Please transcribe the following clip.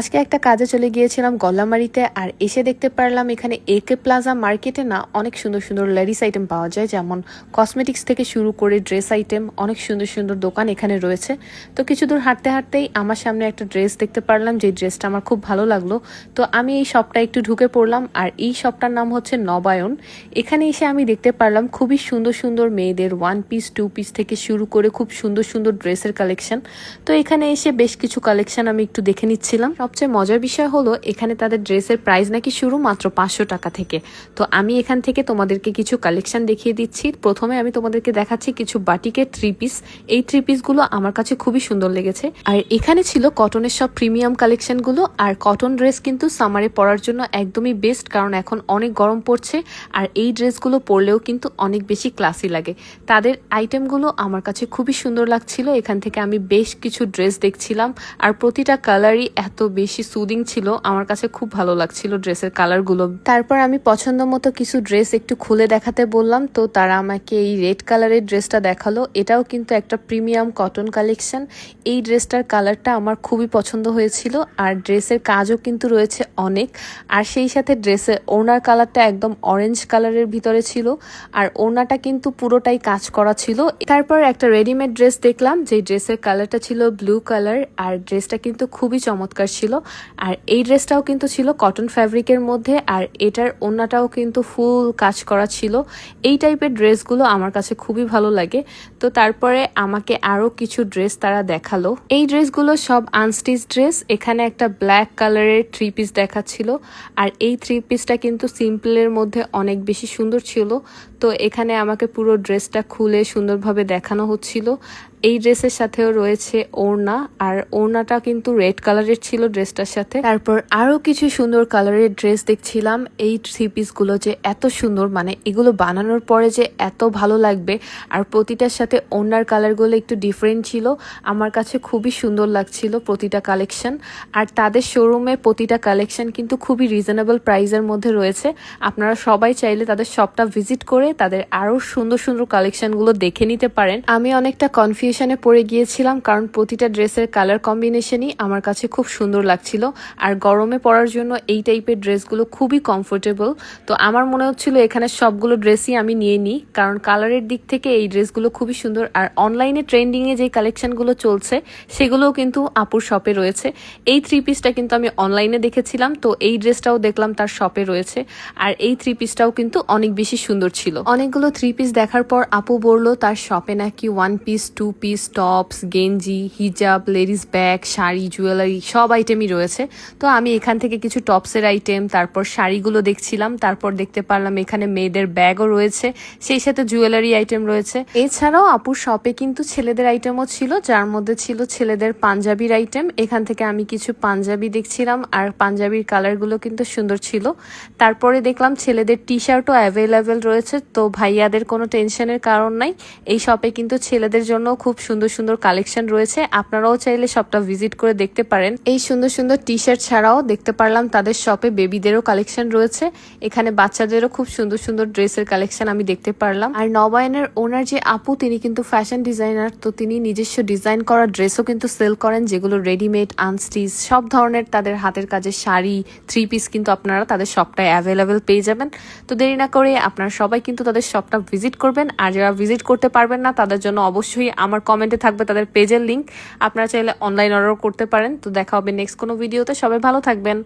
আজকে একটা কাজে চলে গিয়েছিলাম গল্লামারিতে আর এসে দেখতে পারলাম এখানে একে প্লাজা মার্কেটে না অনেক সুন্দর সুন্দর লেডিস আইটেম পাওয়া যায়, যেমন কসমেটিক্স থেকে শুরু করে ড্রেস আইটেম অনেক সুন্দর সুন্দর দোকান এখানে রয়েছে। তো কিছু দূর হাঁটতে হাঁটতেই আমার সামনে একটা ড্রেস দেখতে পারলাম যে ড্রেসটা আমার খুব ভালো লাগল। তো আমি এই শপটা একটু ঢুকে পড়লাম আর এই শপটার নাম হচ্ছে নবায়ন। এখানে এসে আমি দেখতে পারলাম খুবই সুন্দর সুন্দর মেয়েদের ওয়ান পিস টু পিস থেকে শুরু করে খুব সুন্দর সুন্দর ড্রেসের কালেকশন তো এখানে এসে বেশ কিছু কালেকশন আমি একটু দেখে নিচ্ছিলাম। সবচেয়ে মজার বিষয় হলো, এখানে তাদের ড্রেসের প্রাইস নাকি শুরু মাত্র পাঁচশো টাকা থেকে। তো আমি এখান থেকে তোমাদেরকে কিছু কালেকশন দেখিয়ে দিচ্ছি। প্রথমে আমি তোমাদেরকে দেখাচ্ছি কিছু বাটিকের থ্রি পিস এই থ্রি পিসগুলো আমার কাছে খুবই সুন্দর লেগেছে। আর এখানে ছিল কটনের সব প্রিমিয়াম কালেকশনগুলো আর কটন ড্রেস কিন্তু সামারে পরার জন্য একদমই বেস্ট কারণ এখন অনেক গরম পড়ছে। আর এই ড্রেসগুলো পরলেও কিন্তু অনেক বেশি ক্লাসি লাগে। তাদের আইটেমগুলো আমার কাছে খুবই সুন্দর লাগছিল। এখান থেকে আমি বেশ কিছু ড্রেস দেখছিলাম। আর প্রতিটা কালারই এত বেশি সুদিং ছিল, আমার কাছে খুব ভালো লাগছিল ড্রেসের কালারগুলো তারপর আমি পছন্দ মতো কিছু ড্রেস একটু খুলে দেখাতে বললাম, তো তারা আমাকে এই রেড কালারের ড্রেসটা দেখাল। এটাও কিন্তু একটা প্রিমিয়াম কটন কালেকশন এই ড্রেসটার কালারটা আমার খুবই পছন্দ হয়েছিল, আর ড্রেসের কাজও কিন্তু রয়েছে অনেক। আর সেই সাথে ড্রেসের ওনার কালারটা একদম অরেঞ্জ কালারের ভিতরে ছিল, আর ওনাটা কিন্তু পুরোটাই কাজ করা ছিল। তারপর একটা রেডিমেড ড্রেস দেখলাম যে ড্রেসের কালারটা ছিল ব্লু কালার আর ড্রেসটা কিন্তু খুবই চমৎকার ছিল। আর এই ড্রেসটাও কিন্তু ছিল কটন ফ্যাব্রিকের মধ্যে, আর এটার ওনাটাও কিন্তু ফুল কাজ করা ছিল। এই টাইপের ড্রেসগুলো আমার কাছে খুবই ভালো লাগে। তো তারপরে আমাকে আরও কিছু ড্রেস তারা দেখাল। এই ড্রেসগুলো সব আনস্টিচ ড্রেস, এখানে একটা ব্ল্যাক কালারের থ্রি পিস দেখাচ্ছিল। আর এই থ্রি পিসটা কিন্তু সিম্পলের মধ্যে অনেক বেশি সুন্দর ছিল। তো এখানে আমাকে পুরো ড্রেসটা খুলে সুন্দরভাবে দেখানো হচ্ছিল। এই ড্রেসের সাথেও রয়েছে ওড়না, আর ওড়নাটা কিন্তু রেড কালারের ছিল ড্রেসটার সাথে। তারপর আরও কিছু সুন্দর কালারের ড্রেস দেখছিলাম, এই থ্রি পিসগুলো যে এত সুন্দর মানে এগুলো বানানোর পরে যে এত ভালো লাগবে, আর প্রতিটার সাথে ওড়নার কালারগুলো একটু ডিফারেন্ট ছিল, আমার কাছে খুবই সুন্দর লাগছিল প্রতিটা কালেকশন আর তাদের শোরুমে প্রতিটা কালেকশন কিন্তু খুবই রিজনেবল প্রাইসের মধ্যে রয়েছে। আপনারা সবাই চাইলে তাদের শপটা ভিজিট করে তাদের আরও সুন্দর সুন্দর কালেকশনগুলো দেখে নিতে পারেন। আমি অনেকটা কনফিউশনে পরে গিয়েছিলাম কারণ প্রতিটা ড্রেসের কালার কম্বিনেশনই আমার কাছে খুব সুন্দর লাগছিল। আর গরমে পরার জন্য এই টাইপের ড্রেসগুলো খুবই কমফোর্টেবল তো আমার মনে হচ্ছিল এখানে সবগুলো ড্রেসই আমি নিয়ে নিই, কারণ কালারের দিক থেকে এই ড্রেসগুলো খুবই সুন্দর। আর অনলাইনে ট্রেন্ডিংয়ে যে কালেকশানগুলো চলছে, সেগুলোও কিন্তু আপুর শপে রয়েছে। এই থ্রি পিসটা কিন্তু আমি অনলাইনে দেখেছিলাম, তো এই ড্রেসটাও দেখলাম তার শপে রয়েছে। আর এই থ্রি পিসটাও কিন্তু অনেক বেশি সুন্দর ছিল। অনেকগুলো থ্রি পিস দেখার পর আপু বলল, তার শপে নাকি one piece two piece tops গেঞ্জি হিজাব লেডিস ব্যাগ শাড়ি জুয়েলারি সব আইটেমই রয়েছে। তো আমি এখান থেকে কিছু টপসের আইটেম তারপর শাড়িগুলো দেখছিলাম, তারপর দেখতে পারলাম এখানে মেয়েদের ব্যাগও রয়েছে, সেই সাথে জুয়েলারি আইটেম রয়েছে। এছাড়াও আপুর শপে কিন্তু ছেলেদের আইটেমও ছিল, যার মধ্যে ছিল ছেলেদের পাঞ্জাবির আইটেম এখান থেকে আমি কিছু পাঞ্জাবি দেখছিলাম, আর পাঞ্জাবির কালারগুলো কিন্তু সুন্দর ছিল। তারপরে দেখলাম ছেলেদের টি শার্টও অ্যাভেলেবেল রয়েছে, তো ভাইয়াদের কোনো টেনশনের কারণ নাই। এই শপে কিন্তু ছেলেদের জন্য খুব সুন্দর সুন্দর কালেকশন রয়েছে। আপনারাও চাইলে সবটা ভিজিট করে দেখতে পারেন। এই সুন্দর সুন্দর টি শার্ট ছাড়াও দেখতে পারলাম তাদের শপে বেবিদেরও কালেকশন রয়েছে। এখানে বাচ্চাদেরও খুব সুন্দর সুন্দর ড্রেসের কালেকশন আমি দেখতে পারলাম। আর নবায়নের ওনার যে আপু, তিনি কিন্তু ফ্যাশন ডিজাইনার তো তিনি নিজস্ব ডিজাইন করা ড্রেসও কিন্তু সেল করেন, যেগুলো রেডিমেড আনস্টিচ সব ধরনের তাদের হাতের কাজের শাড়ি থ্রি পিস কিন্তু আপনারা তাদের শপটায় অ্যাভেলেবেল পেয়ে যাবেন। তো দেরি না করে আপনারা সবাই কিন্তু তাদের শপটা ভিজিট করবেন। আর যারা ভিজিট করতে পারবেন না, তাদের জন্য অবশ্যই আমার কমেন্টে থাকবে তাদের পেজের লিঙ্ক আপনারা চাইলে অনলাইন অর্ডার করতে পারেন। তো দেখা হবে নেক্সট কোনো ভিডিওতে সবাই ভালো থাকবেন।